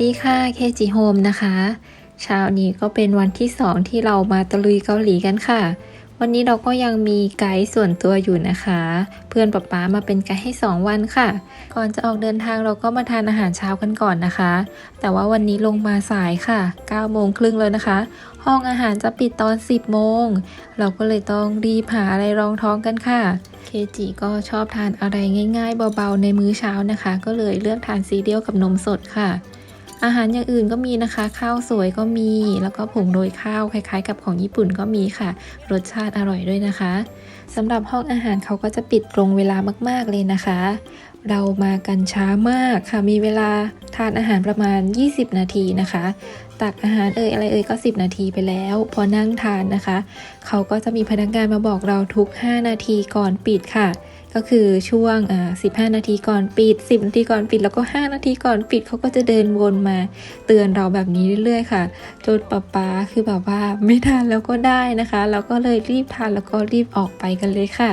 วัสดีค่ะเคจิโฮมนะคะเช้านี้ก็เป็นวันที่สองที่เรามาตะลุยเกาหลีกันค่ะ วันนี้เราก็ยังมีไกด์ส่วนตัวอยู่นะคะ เพื่อนป๊าป๊ามาเป็นไกด์ให้ 2 วันค่ะ ก่อนจะออกเดินทางเราก็มาทานอาหารเช้ากันก่อนนะคะ แต่ว่าวันนี้ลงมาสายค่ะ9โมงครึ่งเลยนะคะ ห้องอาหารจะปิดตอน 10 โมง เราก็เลยต้องรีบหาอะไรรองท้องกันค่ะเคจิก็ชอบทานอะไรง่ายๆเบาๆในมื้อเช้านะคะ ก็เลยเลือกทานซีเรียลกับนมสดค่ะ อาหารอย่างอื่นก็มีนะคะ ข้าวสวยก็มี แล้วก็ผงโรยข้าวคล้ายๆ กับของญี่ปุ่นก็มีค่ะ รสชาติอร่อยด้วยนะคะสำหรับห้องอาหารเขาก็จะปิดตรงเวลามากๆเลยนะคะ เรามากันช้ามากค่ะมีเวลาทานอาหารประมาณ 20 นาทีนะคะ ตักอาหารเอ่ยอะไรเอ่ยก็ 10 นาทีไปแล้ว พอนั่งทานนะคะ เขาก็จะมีพนักงานมาบอกเราทุก 5 นาทีก่อนปิดค่ะ ก็คือช่วงอ่า15 นาทีก่อนปิด 10 นาทีก่อนปิดแล้วก็ 5 นาทีก่อนปิดเขาก็จะเดินวนมาเตือนเราแบบนี้เรื่อยๆ ค่ะจนป๊าป๊าคือแบบว่าไม่ทานแล้วก็ได้นะคะ เราก็เลยรีบทานแล้วก็รีบออกไปกันเลยค่ะ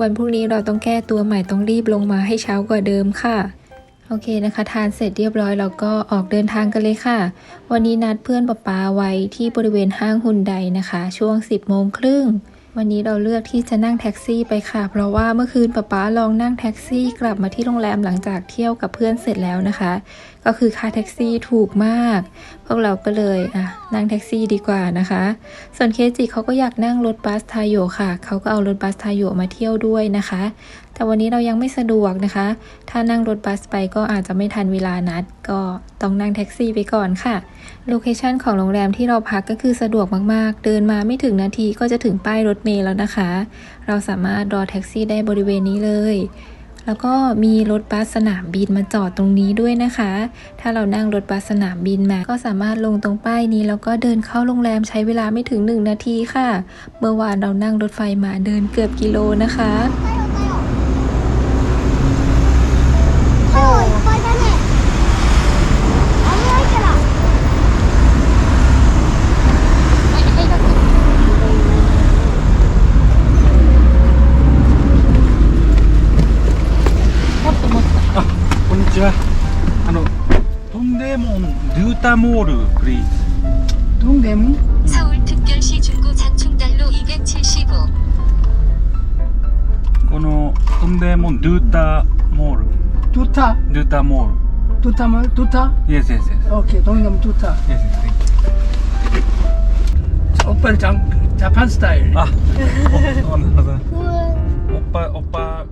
วันพรุ่งนี้เราต้องแก้ตัวใหม่ต้องรีบลงมาให้เช้ากว่าเดิมค่ะโอเคนะคะ ทานเสร็จเรียบร้อยเราก็ออกเดินทางกันเลยค่ะ วันนี้นัดเพื่อนป๊าป๊าไว้ที่บริเวณห้างฮุนไดนะคะ ช่วง 10โมงครึ่ง วันนี้เราเลือกที่จะนั่งแท็กซี่ไปค่ะ เพราะว่าเมื่อคืนป๊าป๊าลองนั่งแท็กซี่กลับมาที่โรงแรมหลังจากเที่ยวกับเพื่อนเสร็จแล้วนะคะ ก็คือค่าแท็กซี่ถูกมาก พวกเราก็เลยอะนั่งแท็กซี่ดีกว่านะคะ ส่วนเคจิเขาก็อยากนั่งรถบัสทาโยค่ะ เขาก็เอารถบัสทาโยมาเที่ยวด้วยนะคะ แต่วันนี้เรายังไม่สะดวกนะคะ ถ้านั่งรถบัสไปก็อาจจะไม่ทันเวลานัด ก็ต้องนั่งแท็กซี่ไปก่อนค่ะ โลเคชันของโรงแรมที่เราพักก็คือสะดวกมากๆ เดินมาไม่ถึงนาทีก็จะถึงป้ายรถเมล์แล้วนะคะ เราสามารถรอแท็กซี่ได้บริเวณนี้เลยแล้วก็มีรถบัสสนามบินมาจอดตรงนี้ด้วยนะคะ ถ้าเรานั่งรถบัสสนามบินมา ก็สามารถลงตรงป้ายนี้ แล้วก็เดินเข้าโรงแรมใช้เวลาไม่ถึง 1 นาทีค่ะ เมื่อวานเรานั่งรถไฟมาเดินเกือบกิโลนะคะ 타모르 브리. 동대문? 서울특별시 중구 장충달로 275この 동대문 누타모르 두타? 누타모르 두타몰? 두타? yes yes 오케이 동대문 두타 예스 예스. 오빠는 장, 자판 스타일 아 어, 어, 어, 어, 어. 오빠 오빠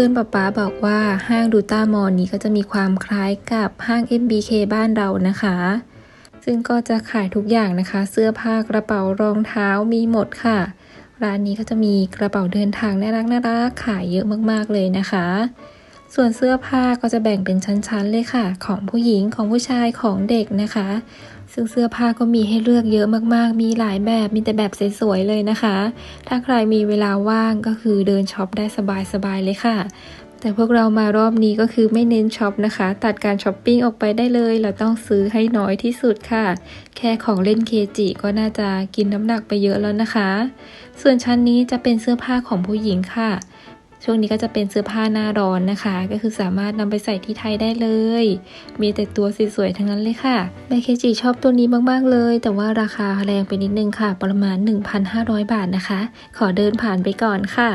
พื่อนป๊าป๊าบอกว่าห้างดูต้ามอลนี้ก็จะมีความคล้ายกับห้าง MBK บ้านเรานะคะ ซึ่งก็จะขายทุกอย่างนะคะ เสื้อผ้ากระเป๋ารองเท้ามีหมดค่ะ ร้านนี้ก็จะมีกระเป๋าเดินทางน่ารักน่ารักขายเยอะมากๆเลยนะคะ ส่วนเสื้อผ้าก็จะแบ่งเป็นชั้นๆเลยค่ะ ของผู้หญิงของผู้ชายของเด็กนะคะ ซึ่งเสื้อผ้าก็มีให้เลือกเยอะมากๆ มีหลายแบบมีแต่แบบสวยๆเลยนะคะ ถ้าใครมีเวลาว่างก็คือเดินช็อปได้สบายๆเลยค่ะ แต่พวกเรามารอบนี้ก็คือไม่เน้นช็อปนะคะ ตัดการช้อปปิ้งออกไปได้เลย เราต้องซื้อให้น้อยที่สุดค่ะ แค่ของเล่นเคจิก็น่าจะกินน้ำหนักไปเยอะแล้วนะคะ ส่วนชั้นนี้จะเป็นเสื้อผ้าของผู้หญิงค่ะ ช่วงนี้ก็จะเป็นเสื้อผ้าหน้าร้อนนะคะ ก็คือสามารถนำไปใส่ที่ไทยได้เลย มีแต่ตัวสวยๆทั้งนั้นเลยค่ะแม่เคจิชอบตัวนี้มากๆเลย แต่ว่าราคาแรงไปนิดนึงค่ะ ประมาณ 1,500 บาทนะคะ ขอเดินผ่านไปก่อนค่ะ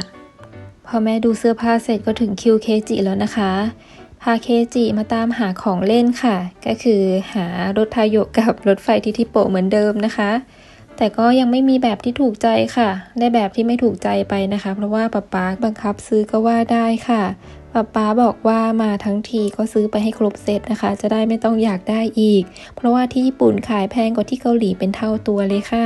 พอแม่ดูเสื้อผ้าเสร็จก็ถึงคิวเคจิแล้วนะคะพาเคจิมาตามหาของเล่นค่ะ ก็คือหารถทาโยกกับรถไฟทิทิโปเหมือนเดิมนะคะ แต่ก็ยังไม่มีแบบที่ถูกใจค่ะ ได้แบบที่ไม่ถูกใจไปนะคะ เพราะว่าป๊าป๊าบังคับซื้อก็ว่าได้ค่ะป๊าป๊าบอกว่ามาทั้งทีก็ซื้อไปให้ครบเซตนะคะ จะได้ไม่ต้องอยากได้อีก เพราะว่าที่ญี่ปุ่นขายแพงกว่าที่เกาหลีเป็นเท่าตัวเลยค่ะ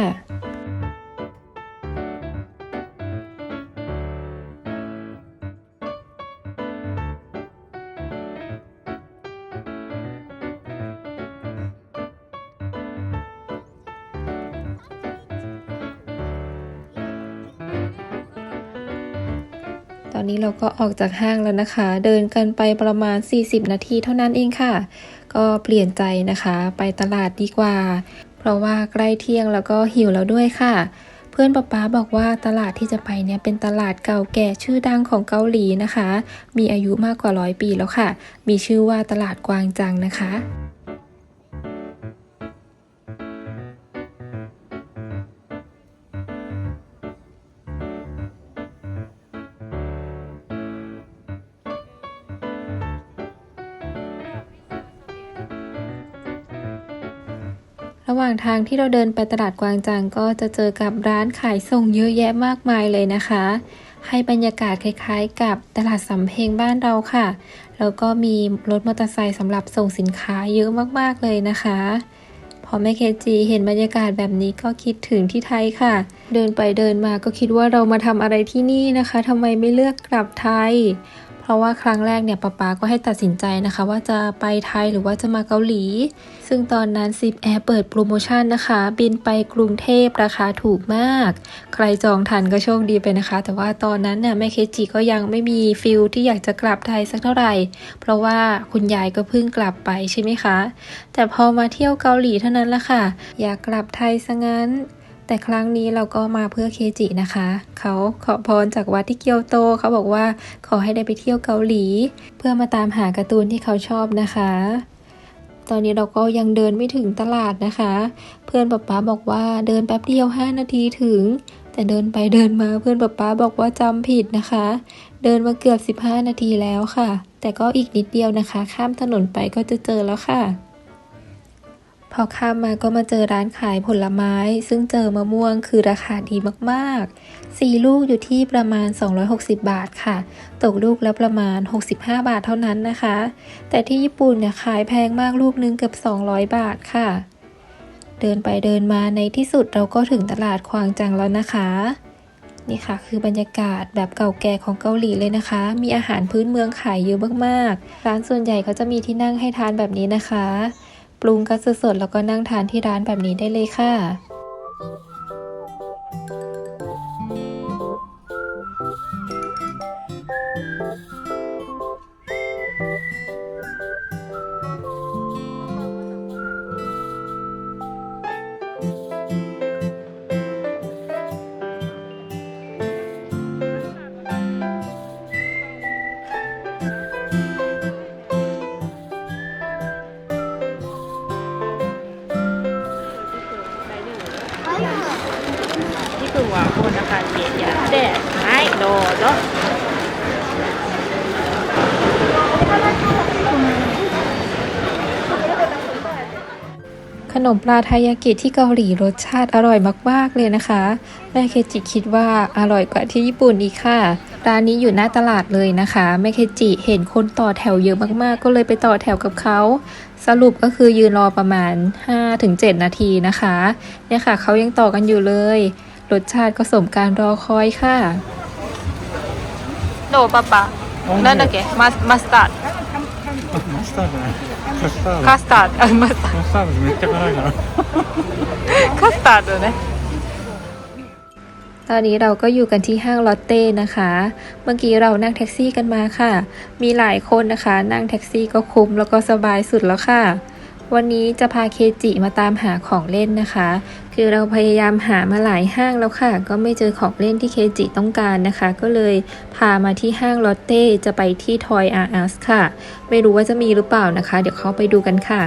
อนี้เราก็ออกจากห้างแล้วนะคะ เดินกันไปประมาณ 40 นาทีเท่านั้นเองค่ะ ก็เปลี่ยนใจนะคะ ไปตลาดดีกว่า เพราะว่าใกล้เที่ยงแล้วก็หิวแล้วด้วยค่ะ เพื่อนป๊าป๊าบอกว่าตลาดที่จะไปเนี่ยเป็นตลาดเก่าแก่ชื่อดังของเกาหลีนะคะ มีอายุมากกว่าร้อยปีแล้วค่ะ มีชื่อว่าตลาดกวางจังนะคะ ระหว่างทางที่เราเดินไปตลาดกวางจังก็จะเจอกับร้านขายส่งเยอะแยะมากมายเลยนะคะ ให้บรรยากาศคล้ายๆ กับตลาดสำเพ็งบ้านเราค่ะ แล้วก็มีรถมอเตอร์ไซค์สำหรับส่งสินค้าเยอะมากๆเลยนะคะพอแม่เคจีเห็นบรรยากาศแบบนี้ก็คิดถึงที่ไทยค่ะ เดินไปเดินมาก็คิดว่าเรามาทำอะไรที่นี่นะคะทำไมไม่เลือกกลับไทย ราะว่าครั้งแรกเนี่ยป๊าป๊าก็ให้ตัดสินใจนะคะ ว่าจะไปไทยหรือว่าจะมาเกาหลี ซึ่งตอนนั้นซิปแอร์เปิดโปรโมชั่นนะคะ บินไปกรุงเทพราคาถูกมาก ใครจองทันก็โชคดีไปนะคะ แต่ว่าตอนนั้นเนี่ยแม่เคจิก็ยังไม่มีฟิลที่อยากจะกลับไทยสักเท่าไหร่ เพราะว่าคุณยายก็เพิ่งกลับไปใช่ไหมคะ แต่พอมาเที่ยวเกาหลีเท่านั้นละค่ะ อยากกลับไทยซะงั้น แต่ครั้งนี้เราก็มาเพื่อเคจินะคะ เขาขอพรจากวัดที่เกียวโต เขาบอกว่าขอให้ได้ไปเที่ยวเกาหลี เพื่อมาตามหาการ์ตูนที่เขาชอบนะคะ ตอนนี้เราก็ยังเดินไม่ถึงตลาดนะคะ เพื่อนป๊าป๊าบอกว่าเดินแป๊บเดียว 5 นาทีถึง แต่เดินไปเดินมาเพื่อนป๊าป๊าบอกว่าจำผิดนะคะ เดินมาเกือบ 15 นาทีแล้วค่ะ แต่ก็อีกนิดเดียวนะคะ ข้ามถนนไปก็จะเจอแล้วค่ะ พอข้ามมาก็มาเจอร้านขายผลไม้ ซึ่งเจอมะม่วงคือราคาดีมากๆ 4 ลูกอยู่ที่ประมาณ 260 บาทค่ะ ตกลูกแล้วประมาณ 65 บาทเท่านั้นนะคะ แต่ที่ญี่ปุ่นเนี่ยขายแพงมากลูกนึงเกือบ 200 บาทค่ะ เดินไปเดินมาในที่สุดเราก็ถึงตลาดควางจังแล้วนะคะ นี่ค่ะคือบรรยากาศแบบเก่าแก่ของเกาหลีเลยนะคะ มีอาหารพื้นเมืองขายเยอะมากๆ ร้านส่วนใหญ่เขาจะมีที่นั่งให้ทานแบบนี้นะคะ ปรุงกันสดๆแล้วก็นั่งทานที่ร้านแบบนี้ได้เลยค่ะ นมปลาไทยากิที่เกาหลีรสชาติอร่อยมากๆเลยนะคะแม่เคจิคิดว่าอร่อยกว่าที่ญี่ปุ่นอีกค่ะ ร้านนี้อยู่หน้าตลาดเลยนะคะแม่เคจิเห็นคนต่อแถวเยอะมากๆ ก็เลยไปต่อแถวกับเขาสรุปก็คือยืนรอประมาณ 5-7 นาทีนะคะเนี่ยค่ะเขายังต่อกันอยู่เลย รสชาติก็สมการรอคอยค่ะโนปะปะนั่นนะเกมาสตาร์ดマスターじゃないカスタードあマスターマスタードめっちゃ辛いからドカスタードね ตอนนี้เราก็อยู่กันที่ห้างลอตเต้นะคะ เมื่อกี้เรานั่งแท็กซี่กันมาค่ะ มีหลายคนนะคะ นั่งแท็กซี่ก็คุ้มแล้วก็สบายสุดแล้วค่ะ วันนี้จะพาเคจิมาตามหาของเล่นนะคะ คือเราพยายามหามาหลายห้างแล้วค่ะ ก็ไม่เจอของเล่นที่เคจิต้องการนะคะ ก็เลยพามาที่ห้างลอตเต้จะไปที่ Toy R Us ค่ะ ไม่รู้ว่าจะมีหรือเปล่านะคะ เดี๋ยวเขาไปดูกันค่ะ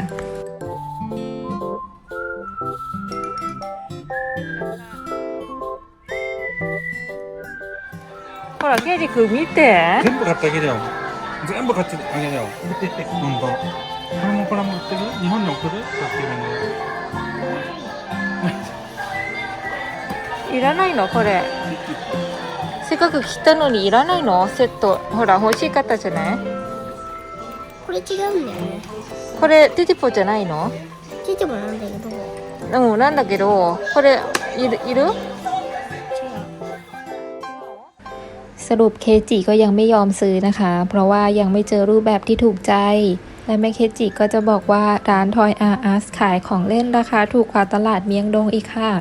ほらケイジ君見て全部買ってあげるよ全部買ってあげるよほん とこれもこれも売ってる日本に送る買ってるねいらないのこれせっかく来たのにいらないのセットほら欲しかったじゃないこれ違うんだよねこれテテポじゃないの出てもなんだけどうんなんだけどこれいるいる สรุปเคจิก็ยังไม่ยอมซื้อนะคะ เพราะว่ายังไม่เจอรูปแบบที่ถูกใจ และแม่เคจิก็จะบอกว่าร้านทอยอาร์อัสขายของเล่นราคาถูกกว่าตลาดเมียงดงอีกค่ะ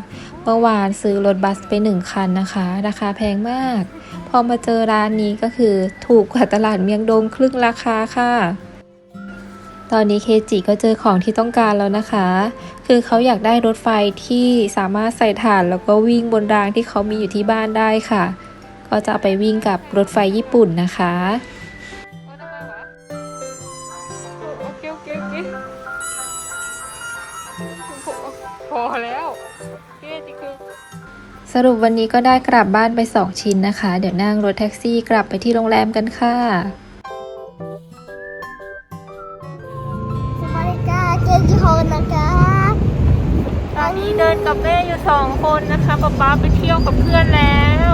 เมื่อวานซื้อรถบัสไปหนึ่งคันนะคะ ราคาแพงมาก พอมาเจอร้านนี้ก็คือถูกกว่าตลาดเมียงดงครึ่งราคาค่ะตอนนี้เคจิก็เจอของที่ต้องการแล้วนะคะ คือเขาอยากได้รถไฟที่สามารถใส่ถ่านแล้วก็วิ่งบนรางที่เขามีอยู่ที่บ้านได้ค่ะ ก็จะไปวิ่งกับรถไฟญี่ปุ่นนะคะ สรุปวันนี้ก็ได้กลับบ้านไป 2 ชิ้นนะคะ เดี๋ยวนั่งรถแท็กซี่กลับไปที่โรงแรมกันค่ะสวัสดีค่ะเจจิโฮนะคะตอนนี้เดินกับแม่อยู่สองคนนะคะป๊าป๊าไปเที่ยวกับเพื่อนแล้ว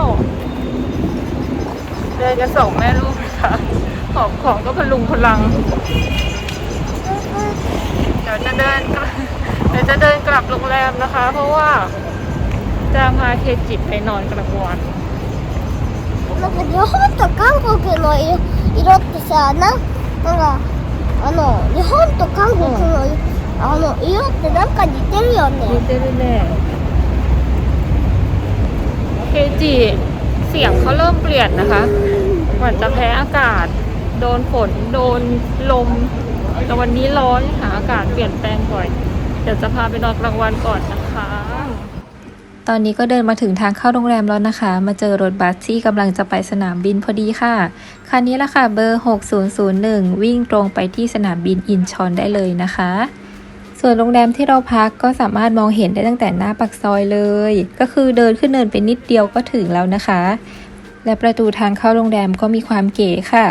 เดินกันสองแม่ลูกค่ะของของก็พลุงพลัง เดี๋ยวจะเดินกลับเดี๋ยวจะเดินกลับโรงแรมนะคะ เพราะว่า จะพาเคจิไปนอนกลางวัน なんか日本と韓国の色色ってさななんかあの日本と韓国のあの色ってなんか似てるよ ดี ね เจรุแน่เคจิเสียงเขาเริ่มเปลี่ยนนะคะเหมือนจะแพ้อากาศ โดนฝน โดนลม แต่วันนี้ร้อนค่ะอากาศเปลี่ยนแปลงบ่อย เดี๋ยวจะพาไปนอนกลางวันก่อนนะคะ ตอนนี้ก็เดินมาถึงทางเข้าโรงแรมแล้วนะคะ มาเจอรถบัสที่กำลังจะไปสนามบินพอดีค่ะ คันนี้ละค่ะเบอร์ 6001 วิ่งตรงไปที่สนามบินอินชอนได้เลยนะคะ ส่วนโรงแรมที่เราพักก็สามารถมองเห็นได้ตั้งแต่หน้าปากซอยเลย ก็คือเดินขึ้นเนินไปนิดเดียวก็ถึงแล้วนะคะ และประตูทางเข้าโรงแรมก็มีความเก๋ค่ะ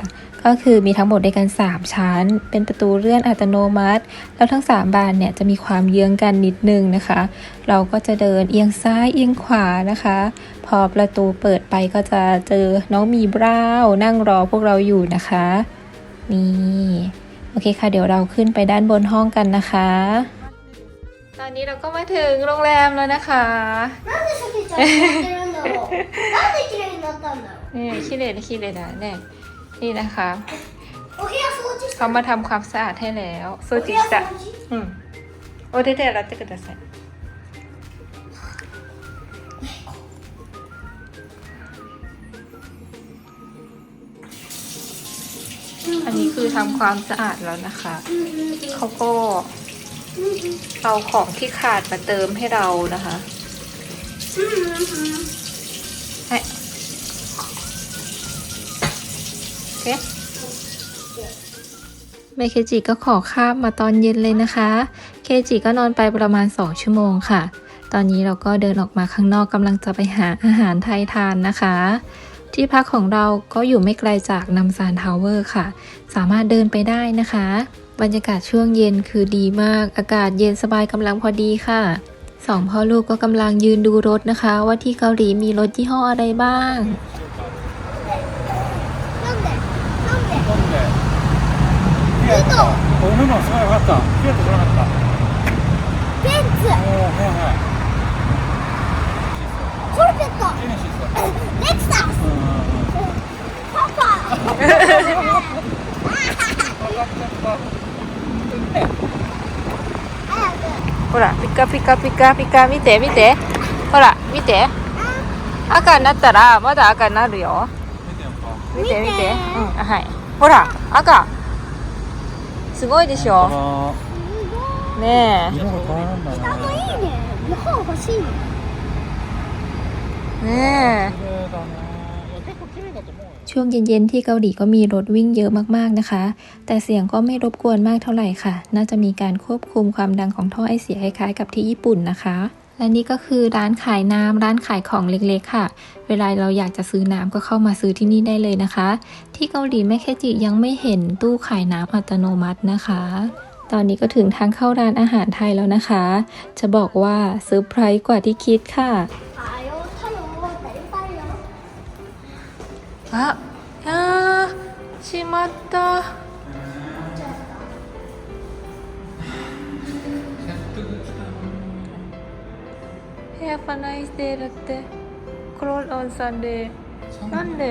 ก็คือมีทั้งหมดด้วยกัน 3 ชั้น เป็นประตูเลื่อนอัตโนมัติ แล้วทั้ง 3 บานเนี่ยจะมีความเยื้องกันนิดนึงนะคะ เราก็จะเดินเอียงซ้ายเอียงขวานะคะ พอประตูเปิดไปก็จะเจอน้องหมีบราวน์นั่งรอพวกเราอยู่นะคะ นี่ โอเคค่ะ เดี๋ยวเราขึ้นไปด้านบนห้องกันนะคะ ตอนนี้เราก็มาถึงโรงแรมแล้วนะคะ なんでさきちゃんやってるんだろうなんで綺麗になったんだろう นี่คิเลนะคิเล นี่นะคะ เขามาทำความสะอาดให้แล้วโซจิจะอืมโอเดเดราจะกระดส่อันนี้คือทำความสะอาดแล้วนะคะ เขาก็เอาของที่ขาดมาเติมให้เรานะคะ เคเมเคจิก็ขอข้ามมาตอนเย็นเลยนะคะ เคจิก็นอนไปประมาณ 2 ชั่วโมงค่ะ ตอนนี้เราก็เดินออกมาข้างนอกกำลังจะไปหาอาหารไทยทานนะคะ ที่พักของเราก็อยู่ไม่ไกลจากนำซานทาวเวอร์ค่ะ สามารถเดินไปได้นะคะ บรรยากาศช่วงเย็นคือดีมาก อากาศเย็นสบายกำลังพอดีค่ะสองพ่อลูกก็กำลังยืนดูรถนะคะ ว่าที่เกาหลีมีรถยี่ห้ออะไรบ้าง おすごいよかった。フィアットじゃなかった。ベンツ。おおはい。はいコルベット。ジェネシスだ。レクサスパパ。分かっちゃったほら、ピカピカピカピカ見て見て。ほら、見て。赤になったら、まだ赤になるよ。見て見て見て。うん、あはい。ほら、赤。すごいでしょ。あね色が変わるんだあのいいね日本欲しいねえ。ね綺麗だねいや結構綺麗だと思うよ ช่วงเย็นๆที่เกาหลีก็มีรถวิ่งเยอะมากๆนะคะ แต่เสียงก็ไม่รบกวนมากเท่าไหร่ค่ะ น่าจะมีการควบคุมความดังของท่อไอเสียคล้ายๆกับที่ญี่ปุ่นนะคะ และนี่ก็คือร้านขายน้ำร้านขายของเล็กๆ ค่ะ เวลาเราอยากจะซื้อน้ำก็เข้ามาซื้อที่นี่ได้เลยนะคะ ที่เกาหลีแม่แคจิยังไม่เห็นตู้ขายน้ำอัตโนมัตินะคะ ตอนนี้ก็ถึงทางเข้าร้านอาหารไทยแล้วนะคะ จะบอกว่าเซอร์ไพรส์กว่าที่คิดค่ะอะยาชิมัตตา Have a nice day だって。Close on Sunday。なんで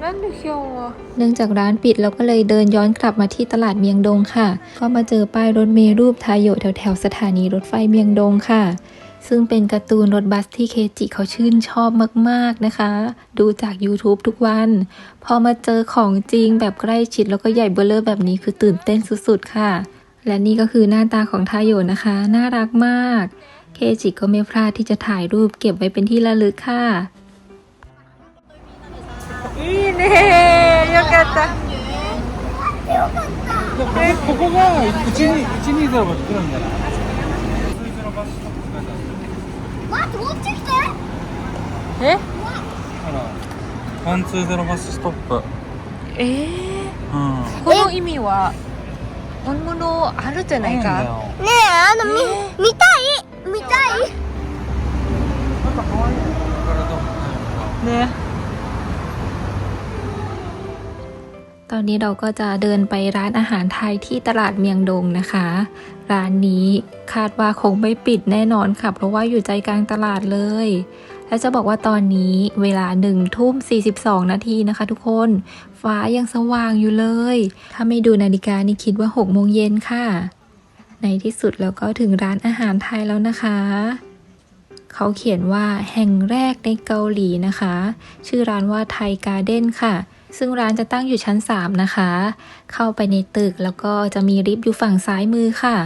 なんで今日は เนื่องจากร้านปิดเราก็เลยเดินย้อนกลับมาที่ตลาดเมียงดงค่ะ ก็มาเจอป้ายรถเมล์รูปทาโยแถวแถวๆสถานีรถไฟเมียงดงค่ะ ซึ่งเป็นการ์ตูนรถบัสที่เคจิเขาชื่นชอบมากๆนะคะ ดูจาก YouTube ทุกวัน พอมาเจอของจริงแบบใกล้ชิดแล้วก็ใหญ่เบ้อเร่อแบบนี้คือตื่นเต้นสุดๆค่ะ และนี่ก็คือหน้าตาของทาโยะนะคะ น่ารักมาก เคจิก็ไม่พลาดที่จะถ่ายรูปเก็บไว้เป็นที่ระลึกค่ะ いいねよかったでここここが120が来るんじゃない待って持ってきてえほらワンツーゼロバスストップえー、うんこの意味は本物あるじゃないかんだよねえあの、み見たい 見たいなんか可愛いからどうね ตอนนี้เราก็จะเดินไปร้านอาหารไทยที่ตลาดเมียงดงนะคะ ร้านนี้คาดว่าคงไม่ปิดแน่นอนค่ะ เพราะว่าอยู่ใจกลางตลาดเลย และจะบอกว่าตอนนี้เวลา1ทุ่ม 42 นาทีนะคะทุกคน ฟ้ายังสว่างอยู่เลย ถ้าไม่ดูนาฬิกานี่คิดว่า6โมงเย็นค่ะ ในที่สุดเราก็ถึงร้านอาหารไทยแล้วนะคะ เขาเขียนว่าแห่งแรกในเกาหลีนะคะ ชื่อร้านว่าไทยการ์เด้นค่ะ ซึ่งร้านจะตั้งอยู่ชั้น 3 นะคะ เข้าไปในตึกแล้วก็จะมีลิฟต์อยู่ฝั่งซ้ายมือค่ะ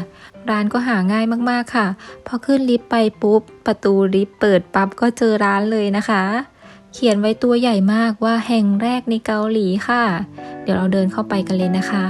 ร้านก็หาง่ายมากๆค่ะ พอขึ้นลิฟต์ไปปุ๊บ ประตูลิฟต์เปิดปั๊บก็เจอร้านเลยนะคะเขียนไว้ตัวใหญ่มากว่าแห่งแรกในเกาหลีค่ะ เดี๋ยวเราเดินเข้าไปกันเลยนะคะ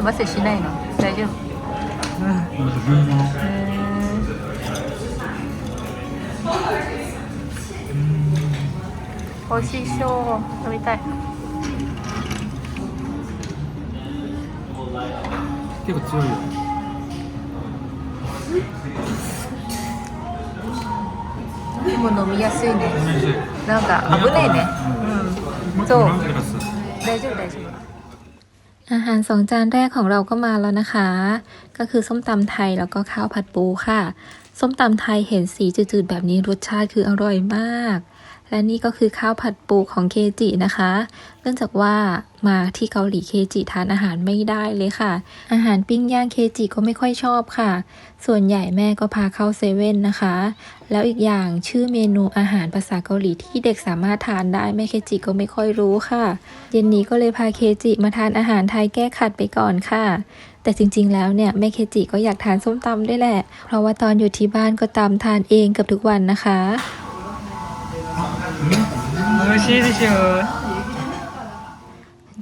ませませしないの？大丈夫？美味しそう。飲みたい。結構強いよ。でも飲みやすいね。なんか危ないね。うん。そう。大丈夫大丈夫 อาหารสองจานแรกของเราก็มาแล้วนะคะ ก็คือส้มตำไทยแล้วก็ข้าวผัดปูค่ะ ส้มตำไทยเห็นสีจืดๆแบบนี้รสชาติคืออร่อยมาก และนี่ก็คือข้าวผัดปูของเคจินะคะ เนื่องจากว่ามาที่เกาหลีเคจิทานอาหารไม่ได้เลยค่ะ อาหารปิ้งย่างเคจิก็ไม่ค่อยชอบค่ะ ส่วนใหญ่แม่ก็พาเข้าเซเว่นนะคะ แล้วอีกอย่างชื่อเมนูอาหารภาษาเกาหลีที่เด็กสามารถทานได้แม่เคจิก็ไม่ค่อยรู้ค่ะ เย็นนี้ก็เลยพาเคจิมาทานอาหารไทยแก้ขัดไปก่อนค่ะ แต่จริงๆ แล้วเนี่ยแม่เคจิก็อยากทานส้มตำด้วยแหละ เพราะว่าตอนอยู่ที่บ้านก็ตำทานเองเกือบทุกวันนะคะ โอชิที่เชิญ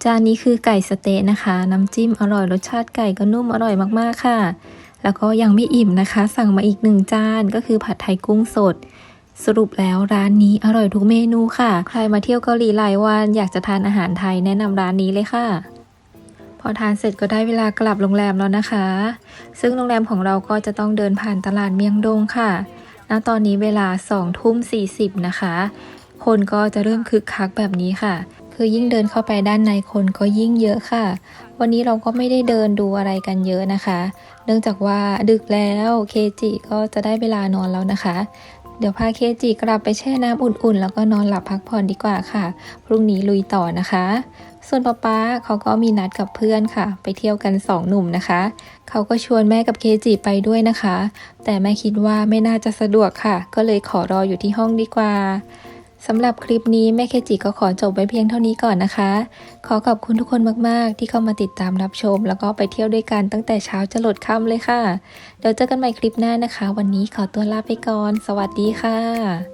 จานนี้คือไก่สเต๊ะนะคะ น้ำจิ้มอร่อยรสชาติไก่ก็นุ่มอร่อยมากๆค่ะ แล้วก็ยังไม่อิ่มนะคะ สั่งมาอีกหนึ่งจานก็คือผัดไทยกุ้งสด สรุปแล้วร้านนี้อร่อยทุกเมนูค่ะ ใครมาเที่ยวเกาหลีหลายวันอยากจะทานอาหารไทยแนะนำร้านนี้เลยค่ะ พอทานเสร็จก็ได้เวลากลับโรงแรมแล้วนะคะ ซึ่งโรงแรมของเราก็จะต้องเดินผ่านตลาดเมียงดงค่ะ ณตอนนี้เวลา2ทุ่ม40 นะคะ คนก็จะเริ่มคึกคักแบบนี้ค่ะ คือยิ่งเดินเข้าไปด้านในคนก็ยิ่งเยอะค่ะ วันนี้เราก็ไม่ได้เดินดูอะไรกันเยอะนะคะ เนื่องจากว่าดึกแล้วเคจิก็จะได้เวลานอนแล้วนะคะ เดี๋ยวพาเคจิกลับไปแช่น้ำอุ่นๆ แล้วก็นอนหลับพักผ่อนดีกว่าค่ะ พรุ่งนี้ลุยต่อนะคะ ส่วนป๊าป๊าเขาก็มีนัดกับเพื่อนค่ะ ไปเที่ยวกันสองหนุ่มนะคะ เขาก็ชวนแม่กับเคจิไปด้วยนะคะ แต่แม่คิดว่าไม่น่าจะสะดวกค่ะ ก็เลยขอรออยู่ที่ห้องดีกว่าสำหรับคลิปนี้แม่เคจิก็ขอจบไว้เพียงเท่านี้ก่อนนะคะ ขอขอบคุณทุกคนมากๆ ที่เข้ามาติดตามรับชม แล้วก็ไปเที่ยวด้วยกันตั้งแต่เช้าจะหลดค่ำเลยค่ะ เดี๋ยวเจอกันใหม่คลิปหน้านะคะ วันนี้ขอตัวลาไปก่อน สวัสดีค่ะ